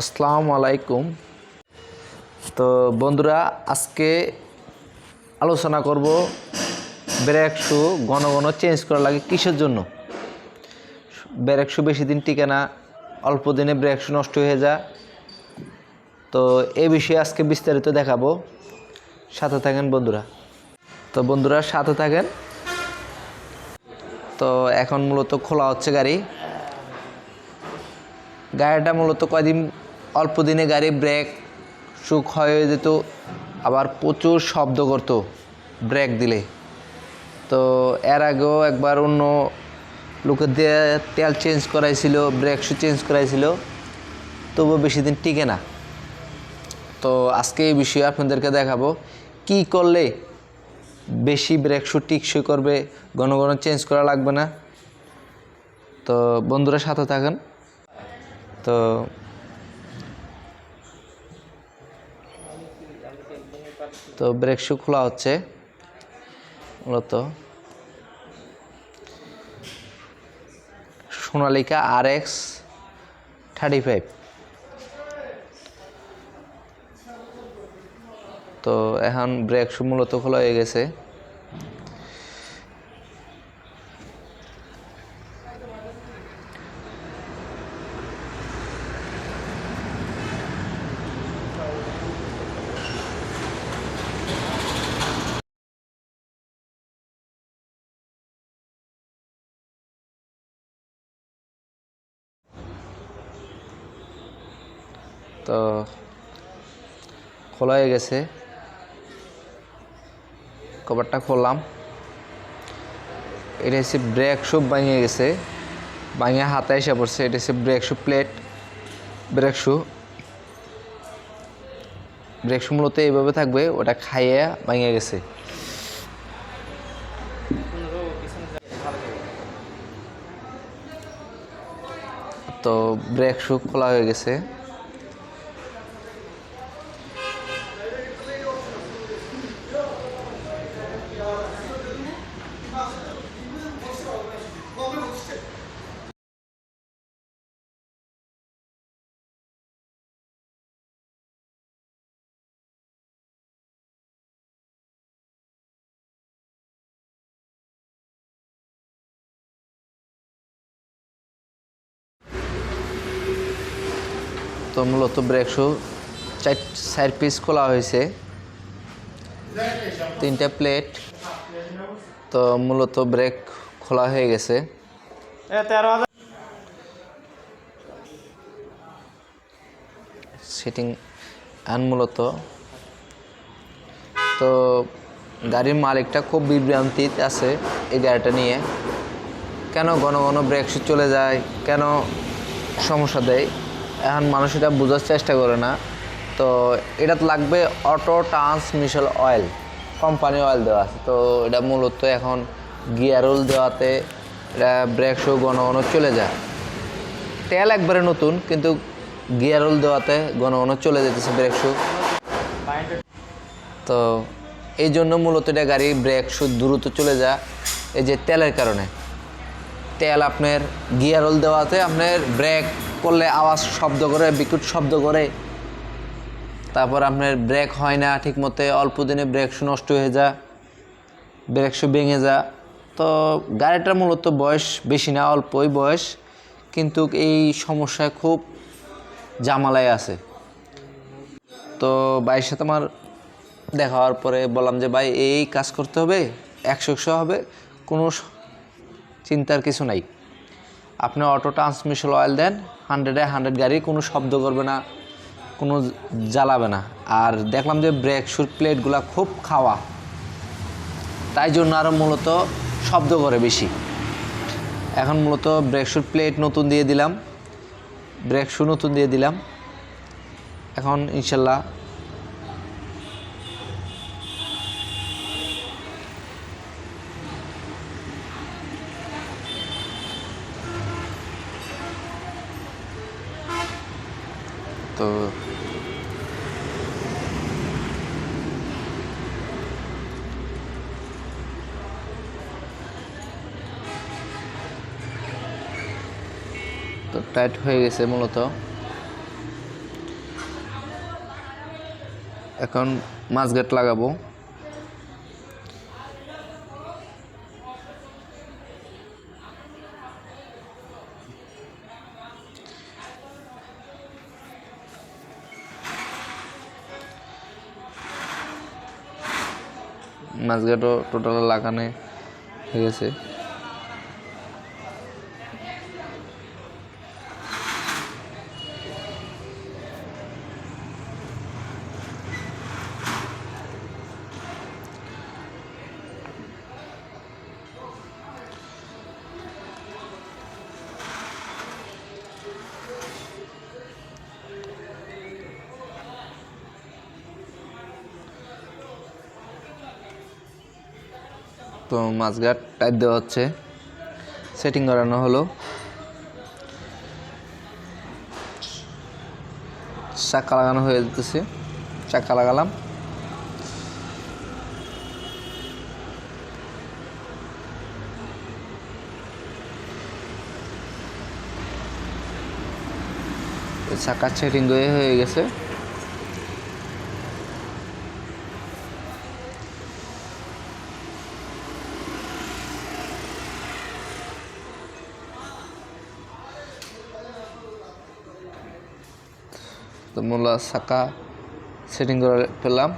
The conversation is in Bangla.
আসসালামু আলাইকুম। তো বন্ধুরা, আজকে আলোচনা করব ব্রেক শু ঘন ঘন চেঞ্জ করা লাগে কিসের জন্য? ব্রেক শু বেশি দিন টিকে না, অল্প দিনে ব্রেক শু নষ্ট হয়ে যায়। তো এই বিষয়ে আজকে বিস্তারিত দেখাবো। সাথে থাকেন বন্ধুরা। তো বন্ধুরা, সাথে থাকেন। তো এখন মূলত খোলা হচ্ছে গাড়ি। গাড়িটা মূলত কয়দিন, অল্প দিনে গাড়ি ব্রেক সুখ হয়ে যেত, আবার প্রচুর শব্দ করতো ব্রেক দিলে। তো এর আগেও একবার অন্য লোকের দিয়ে তেল চেঞ্জ করাইছিল ব্রেক শু চেঞ্জ করাইছিল, তবুও বেশি দিন টিকে না। তো আজকে এই বিষয়ে আপনাদেরকে দেখাবো, কি করলে বেশি ব্রেক শু টিকসই করবে, ঘন ঘন চেঞ্জ করা লাগবে না। তো বন্ধুরা সাথে থাকেন। তো তো ব্রেক শু খোলা হচ্ছে, মূলত। Sonalika R X thirty five. তো এখন ব্রেক শু মূলত খোলা হয়ে গেছে। তো খোলা হয়ে গেছে। কভারটা খুললাম এটা হচ্ছে ব্রেক শু ভাঙিয়ে গেছে। ভাঙিয়ে হাতে এসে পড়ছে। এটা হচ্ছে brake shoe plate, brake shoe brake shoe মূলত এইভাবে থাকবে, ওটা খাইয়ে ভাঙিয়ে গেছে। তো ব্রেক শু খোলা হয়ে গেছে। তো মূলত ব্রেক শু। চার চার পিস খোলা হয়েছে। তিনটা প্লেট তো মূলত ব্রেক খোলা হয়ে গেছে। সিটিং আন মূলত। তো গাড়ির মালিকটা খুব বিভ্রান্তিতে আছে এই গাড়িটা নিয়ে। কেন ঘন ঘন ব্রেক শু চলে যায়? কেন সমস্যা দেয়? এখন মানুষ এটা বোঝার চেষ্টা করে না। তো এটা লাগবে auto transmission oil, company oil দেওয়া আছে। তো এটা মূলত এখন গিয়ার অয়েল দেওয়াতে এটা ব্রেক শু ঘন চলে যায়। তেল একবারে নতুন, কিন্তু গিয়ার অয়েল দেওয়াতে ঘন চলে যেতেছে ব্রেক শু তো এই জন্য মূলত এটা গাড়ি ব্রেক শু দ্রুত চলে যায়, এই যে তেলের কারণে। তেল আপনার গিয়ার অয়েল দেওয়াতে আপনার ব্রেক করলে আওয়াজ শব্দ করে, বিকুট শব্দ করে। তারপর আপনার ব্রেক হয় না ঠিক মতো অল্প দিনে ব্রেক শু নষ্ট হয়ে যা ব্রেক শু ভেঙে যা তো গাড়িটার মূলত বয়স বেশি না, অল্পই বয়স, কিন্তু এই সমস্যায় খুব জামালায় আছে। তো ভাইয়ের সাথে আমার দেখা হওয়ার পরে বললাম যে, ভাই, এই কাজ করতে হবে, একশো একশো হবে, কোনো চিন্তার কিছু নাই। আপনি অটো ট্রান্সমিশন অয়েল দেন হান্ড্রেডে হান্ড্রেড গাড়ি, কোনো শব্দ করবে না, কোনো জ্বালাবে না। আর দেখলাম যে ব্রেক শুর প্লেটগুলো খুব খাওয়া। তাই জন্য আরও মূলত শব্দ করে বেশি। এখন মূলত ব্রেক শুর প্লেট নতুন দিয়ে দিলাম। ব্রেক শু নতুন দিয়ে দিলাম। এখন ইনশাল্লাহ তো তো টাইট হয়ে গেছে মূলত। এখন মাছ গেট লাগাবো। মাছঘাটও টোটাল লাগানে হয়ে গেছে। তো মাছঘাট টাইপ দেওয়া হচ্ছে। সেটিং করানো হলো। চাক্কা লাগানো হয়ে যেতেছে। চাক্কা লাগালাম। চাকার সেটিং হয়ে গেছে। তো মূলা শাখা সেটিং করে ফেললাম।